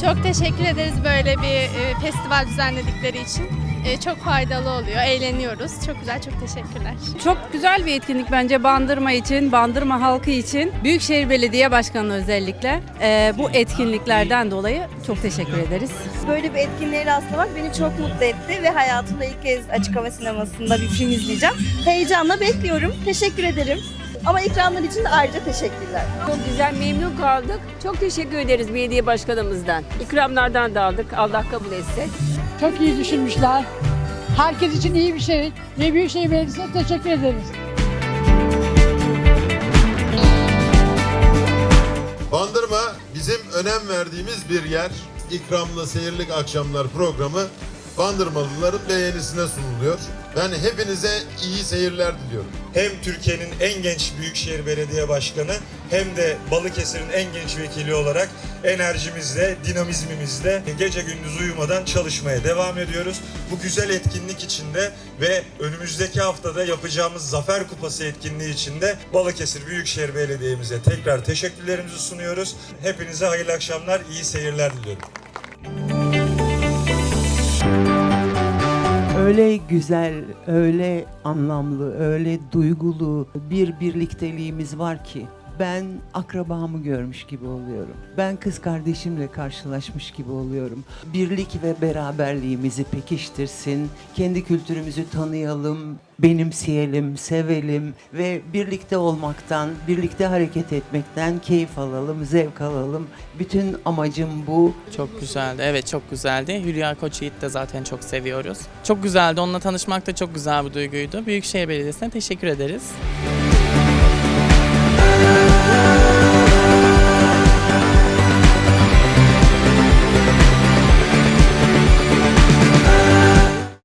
Çok teşekkür ederiz böyle bir e, festival düzenledikleri için. E, çok faydalı oluyor, eğleniyoruz. Çok güzel, çok teşekkürler. Çok güzel bir etkinlik bence Bandırma için, Bandırma halkı için. Büyükşehir Belediye Başkanı özellikle e, bu etkinliklerden dolayı çok teşekkür ederiz. Böyle bir etkinliğe rastlamak beni çok mutlu etti ve hayatımda ilk kez açık hava sinemasında bir film izleyeceğim. Heyecanla bekliyorum. Teşekkür ederim. Ama ikramlar için de ayrıca teşekkürler. Çok güzel memnun kaldık. Çok teşekkür ederiz belediye başkanımızdan. İkramlardan da aldık. Allah kabul etsin. Çok iyi düşünmüşler. Herkes için iyi bir şey. Ve Büyükşehir Belediyesi'ne teşekkür ederiz. Bandırma bizim önem verdiğimiz bir yer. İkramlı Seyirlik Akşamlar programı Bandırmalıların beğenisine sunuluyor. Ben hepinize iyi seyirler diliyorum. hem Türkiye'nin en genç Büyükşehir Belediye Başkanı hem de Balıkesir'in en genç vekili olarak enerjimizle, dinamizmimizle gece gündüz uyumadan çalışmaya devam ediyoruz. Bu güzel etkinlik içinde ve önümüzdeki haftada yapacağımız Zafer Kupası etkinliği içinde Balıkesir Büyükşehir Belediye'mize tekrar teşekkürlerimizi sunuyoruz. Hepinize hayırlı akşamlar, iyi seyirler diliyorum. Öyle güzel, öyle anlamlı, öyle duygulu bir birlikteliğimiz var ki ben akrabamı görmüş gibi oluyorum. Ben kız kardeşimle karşılaşmış gibi oluyorum. Birlik ve beraberliğimizi pekiştirsin, kendi kültürümüzü tanıyalım, benimseyelim, sevelim ve birlikte olmaktan, birlikte hareket etmekten keyif alalım, zevk alalım. Bütün amacım bu. Çok güzeldi. Evet çok güzeldi. Hülya Koçyiğit de zaten çok seviyoruz. Çok güzeldi. Onunla tanışmak da çok güzel bir duyguydu. Büyükşehir Belediyesi'ne teşekkür ederiz.